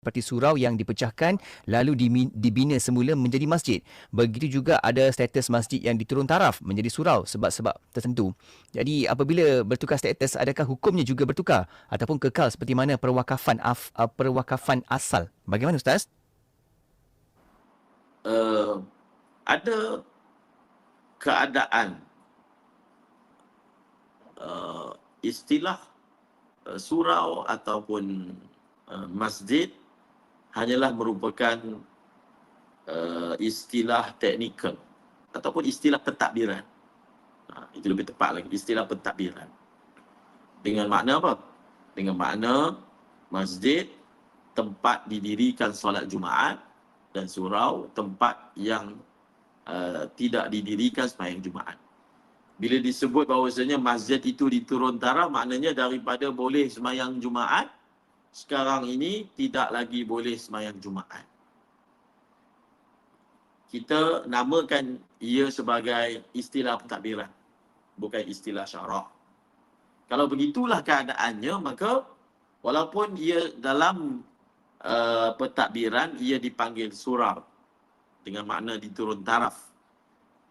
seperti surau yang dipecahkan lalu dibina semula menjadi masjid. Begitu juga ada status masjid yang diturun taraf menjadi surau sebab-sebab tertentu. Jadi apabila bertukar status adakah hukumnya juga bertukar ataupun kekal seperti mana perwakafan af, uh, perwakafan asal? Bagaimana ustaz? Uh, ada keadaan uh, istilah uh, surau ataupun uh, masjid hanyalah merupakan uh, istilah teknikal ataupun istilah pentadbiran. Ha, itu lebih tepat lagi, istilah pentadbiran. Dengan makna apa? Dengan makna masjid tempat didirikan solat Jumaat dan surau tempat yang uh, tidak didirikan sembahyang Jumaat. Bila disebut bahawasanya masjid itu diturun taraf maknanya daripada boleh sembahyang Jumaat sekarang ini tidak lagi boleh semayang Jumaat. Kita namakan ia sebagai istilah pentadbiran. Bukan istilah syarak. Kalau begitulah keadaannya, maka walaupun ia dalam uh, pentadbiran, ia dipanggil surau. Dengan makna diturun taraf.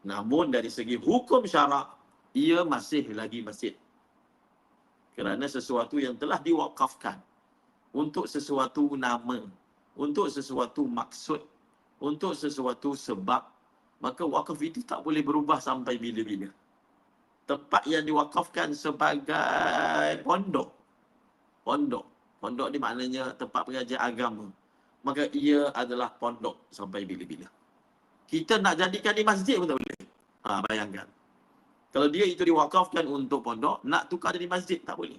Namun dari segi hukum syarak, ia masih lagi masjid. Kerana sesuatu yang telah diwakafkan untuk sesuatu nama, untuk sesuatu maksud, untuk sesuatu sebab, maka wakaf itu tak boleh berubah sampai bila-bila. Tempat yang diwakafkan sebagai pondok. Pondok. Pondok ni maknanya tempat pengajian agama. Maka ia adalah pondok sampai bila-bila. Kita nak jadikan di masjid pun tak boleh. Ha, bayangkan. Kalau dia itu diwakafkan untuk pondok, nak tukar jadi masjid tak boleh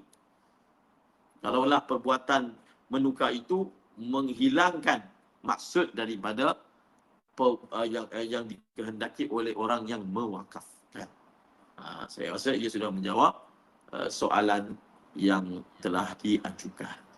kalaulah perbuatan menukar itu menghilangkan maksud daripada uh, yang uh, yang dikehendaki oleh orang yang mewakafkan. Uh, saya rasa ia sudah menjawab uh, soalan yang telah diajukan.